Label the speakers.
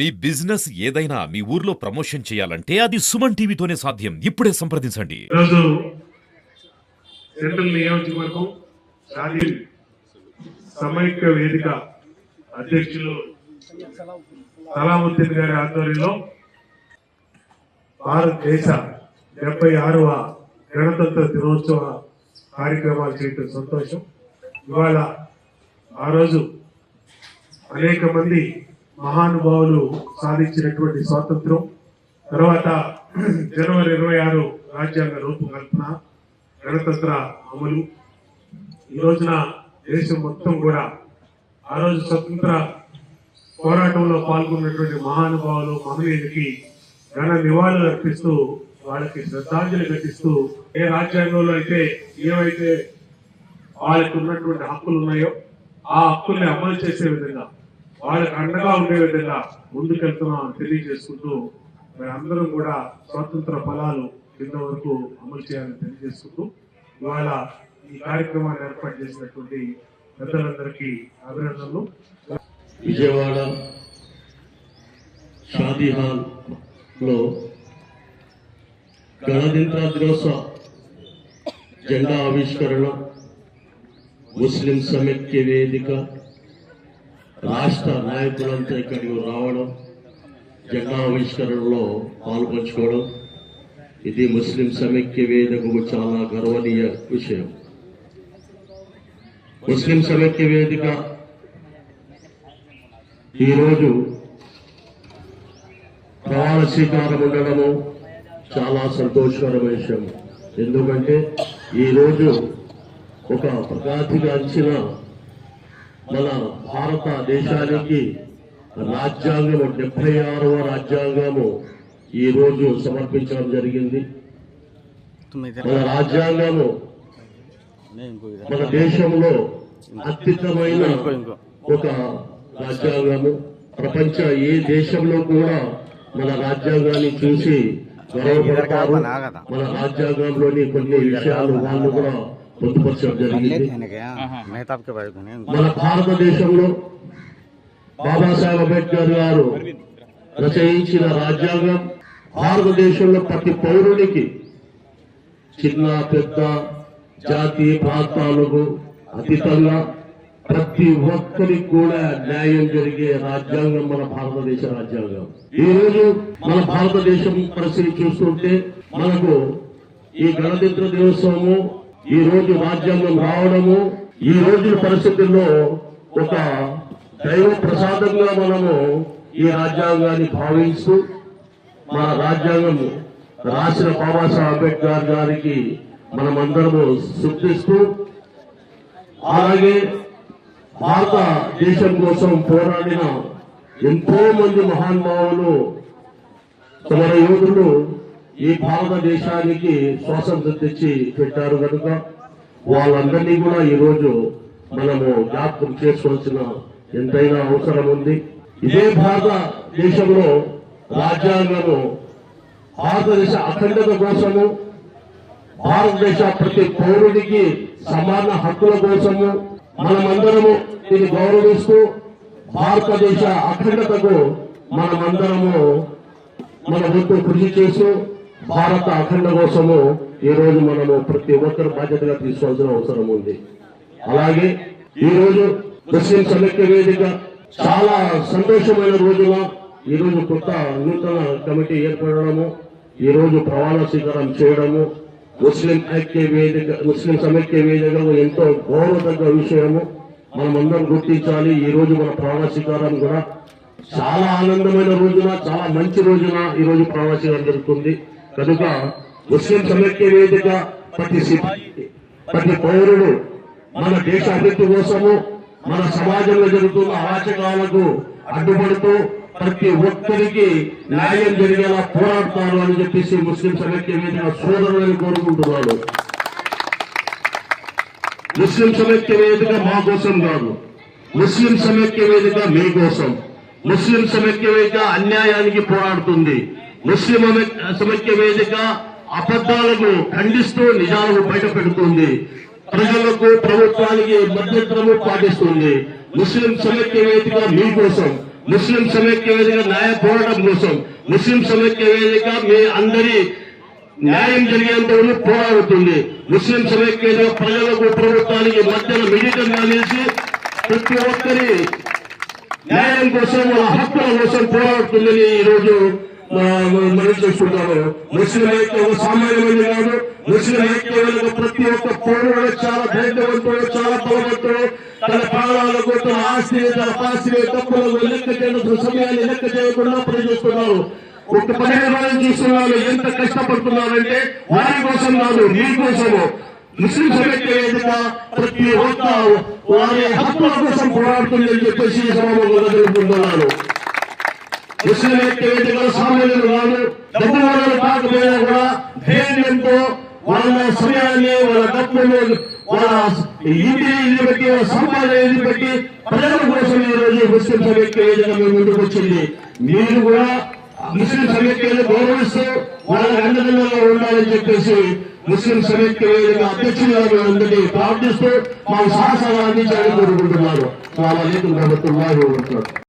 Speaker 1: మీ business ఏదైనా మీ ఊర్లో promotion చేయాలంటే అది సుమన్ టీవీతోనే సాధ్యం. ఇప్పుడే సంప్రదించండి.
Speaker 2: ఈరోజు సెంట్రల్ నియోజకవర్గం షాదీ సమైక్య వేదిక అధ్యక్షులు సలాముద్దీన్ గారి ఆధ్వర్యంలో భారతదేశ డెబ్బై ఆరవ గణతంత్ర దినోత్సవ కార్యక్రమాలు చేయటం సంతోషం. ఇవాళ ఆ రోజు అనేక మంది మహానుభావులు సాధించినటువంటి స్వాతంత్రం తర్వాత జనవరి ఇరవై ఆరు రాజ్యాంగ రూపకల్పన గణతంత్ర అమలు. ఈ రోజున దేశం మొత్తం కూడా ఆ రోజు స్వతంత్ర పోరాటంలో పాల్గొన్నటువంటి మహానుభావులు మహనీయులకి ఘన నివాళులు అర్పిస్తూ వాళ్ళకి శ్రద్ధాంజలి ఘటిస్తూ ఏ రాజ్యాంగంలో అయితే ఏవైతే వాళ్ళకి ఉన్నటువంటి హక్కులు ఉన్నాయో ఆ హక్కుల్ని అమలు చేసే విధంగా వాళ్ళకి అండగా ఉండే విధంగా ముందుకెళ్తున్నాం తెలియజేసుకుంటూ మరి అందరం కూడా స్వాతంత్ర ఫలాలు కింద వరకు అమలు చేయాలని తెలియజేసుకుంటూ ఇవాళ ఈ కార్యక్రమాన్ని ఏర్పాటు చేసినటువంటి పెద్దలందరికీ అభినందనలు.
Speaker 3: విజయవాడ షాదీ హాల్లో గణతంత్ర దినోత్సవ జెండా ఆవిష్కరణ ముస్లిం సమైక్య వేదిక రాష్ట్ర నాయకులంతా ఇక్కడికి రావడం జెండావిష్కరణలో పాల్పంచుకోవడం ఇది ముస్లిం సమైక్య వేదికకు చాలా గర్వనీయ విషయం. ముస్లిం సమైక్య వేదిక ఈరోజు ప్రవాణ స్వీకారం ఉండడము చాలా సంతోషకరమైన విషయం. ఎందుకంటే ఈరోజు ఒక ప్రగాతిగాంచిన మన భారతదేశానికి రాజ్యాంగము డెబ్బై ఆరవ రాజ్యాంగము ఈ రోజు సమర్పించడం జరిగింది. మన రాజ్యాంగము మన దేశంలో అత్యుత్తమైన ఒక రాజ్యాంగము. ప్రపంచ ఏ దేశంలో కూడా మన రాజ్యాంగాన్ని చూసి గర్వపడతారు. మన రాజ్యాంగంలోని కొన్ని విషయాలు వాళ్ళు కూడా మన భారతదేశంలో బాబాసాహెబ్ అంబేద్కర్ గారు రచయించిన రాజ్యాంగం భారతదేశంలో ప్రతి పౌరునికి చిన్న పెద్ద జాతి ప్రాంతాలకు అతీతంగా ప్రతి ఒక్కరికి కూడా న్యాయం జరిగే రాజ్యాంగం మన భారతదేశ రాజ్యాంగం. ఈ రోజు మన భారతదేశం పరిస్థితి చూస్తుంటే మనకు ఈ గణతంత్ర దినోత్సవము ఈ రోజు రాజ్యాంగం రావడము ఈ రోజు పరిస్థితుల్లో ఒక దైవ ప్రసాదంగా మనము ఈ రాజ్యాంగాన్ని భావిస్తూ మన రాజ్యాంగం రాసిన బాబాసాహెబ్ అంబేద్కర్ గారికి మనమందరము శుద్ధిస్తూ అలాగే భారతదేశం కోసం పోరాడిన ఎంతో మంది మహానుభావులు తమ యోధులు ఈ భారతదేశానికి స్వాతంత్రం తెచ్చి పెట్టారు కనుక వాళ్ళందరినీ కూడా ఈరోజు మనము జ్ఞాపకం చేసుకోవాల్సిన ఎంతైనా అవసరం ఉంది. ఇదే భారతదేశంలో రాజ్యాంగము భారతదేశ అఖండత కోసము భారతదేశ ప్రతి పౌరుడికి సమాన హక్కుల కోసము మనమందరము దీన్ని గౌరవిస్తూ భారతదేశ అఖండతకు మనమందరము మన వంతు కృషి చేస్తూ భారత అఖండ కోసము ఈ రోజు మనము ప్రతి ఒక్కరు బాధ్యతగా తీసుకోవాల్సిన అవసరం ఉంది. అలాగే ఈ రోజు ముస్లిం సమైక్య వేదిక చాలా సంతోషమైన రోజుగా ఈ రోజు కొత్త నూతన కమిటీ ఏర్పడము ఈ రోజు ప్రమాణ స్వీకారం చేయడము ముస్లిం ఐక్య వేదిక ముస్లిం సమైక్య వేదికకు ఎంతో గౌరవతగ్గ విషయము మనమందరం గుర్తించాలి. ఈ రోజు మన ప్రమాణ స్వీకారం కూడా చాలా ఆనందమైన రోజున చాలా మంచి రోజున ఈ రోజు ప్రమాణ స్వీకారం జరుగుతుంది. కనుక ముస్లిం సమైక్య వేదిక ప్రతి ప్రతి పౌరుడు మన దేశ అభివృద్ధి కోసము మన సమాజంలో జరుగుతున్న అరాచకాలకు అడ్డుపడుతూ ప్రతి ఒక్కరికి న్యాయం జరిగేలా పోరాడతారు అని చెప్పేసి ముస్లిం సమైక్య వేదిక సోదరులను కోరుకుంటున్నాడు ముస్లిం సమైక్య వేదిక మా కోసం కాదు ముస్లిం సమైక్య వేదిక మీ కోసం. ముస్లిం సమైక్య వేదిక అన్యాయానికి పోరాడుతుంది. ముస్లిం సమైక్య వేదిక అబద్ధాలను ఖండిస్తూ నిజాలను బయట పెడుతుంది ప్రజలకు ప్రభుత్వానికి మధ్యంతరము పాటిస్తుంది. ముస్లిం సమైక్య వేదిక మీకోసం ముస్లిం సమైక్య వేదిక న్యాయ పోరాటం కోసం. ముస్లిం సమైక్య వేదిక మీ అందరి న్యాయం జరిగేంత వరకు పోరాడుతుంది. ముస్లిం సమైక్య వేదిక ప్రజలకు ప్రభుత్వానికి మధ్యన మిలితం కానేసి ప్రతి ఒక్కరి న్యాయం కోసం వాళ్ళ హక్కుల కోసం పోరాడుతుందని ఈ రోజు మనం చేసుకుంటాము ముస్లిం ఐక్యం ఒక సామాన్యమైన కాదు. ముస్లిం ఐక్యం ప్రతి ఒక్క పౌరుడు చాలా ధైర్యవంతుడు చాలా బలవంతుడు. తన ప్రాణాలకు తన ఆస్తిని తన పాస్తిని తప్పులకు లెక్క చేయడం సమయాన్ని లెక్క చేయకుండా పనిచేస్తున్నారు ఒక పదిహేను రోజులు చూస్తున్నారు. ఎంత కష్టపడుతున్నారంటే వారి కోసం కాదు మీ కోసము. ముస్లిం సమైక్య వేదిక ప్రతి ఒక్క వారి హక్కుల కోసం పోరాడుతుందని చెప్పేసి ఈ సభలో తెలుపుతున్నాను ముస్లిం ఐక్య వేదిక సామాన్యులు కాదు పెద్దవాళ్ళు కాకపోయినా కూడా ధైర్యంతో వాళ్ళ సమయాన్ని వాళ్ళ డబ్బులు వాళ్ళ ఇంటి ఇది బట్టి వాళ్ళ సంపాదన ఇది బట్టి ప్రజల కోసం ఈ రోజు ముస్లిం సమైక్య వేదిక ముందుకు వచ్చింది. మీరు కూడా ముస్లిం సమైక్యను గౌరవిస్తూ వాళ్ళ అండదండగా ఉండాలని చెప్పేసి ముస్లిం సమైక్య వేదిక అధ్యక్షులుగా ప్రార్థిస్తూ మా సహసాలు అందించాలని కోరుకుంటున్నారు. చాలా లేఖలు ప్రభుత్వం వారు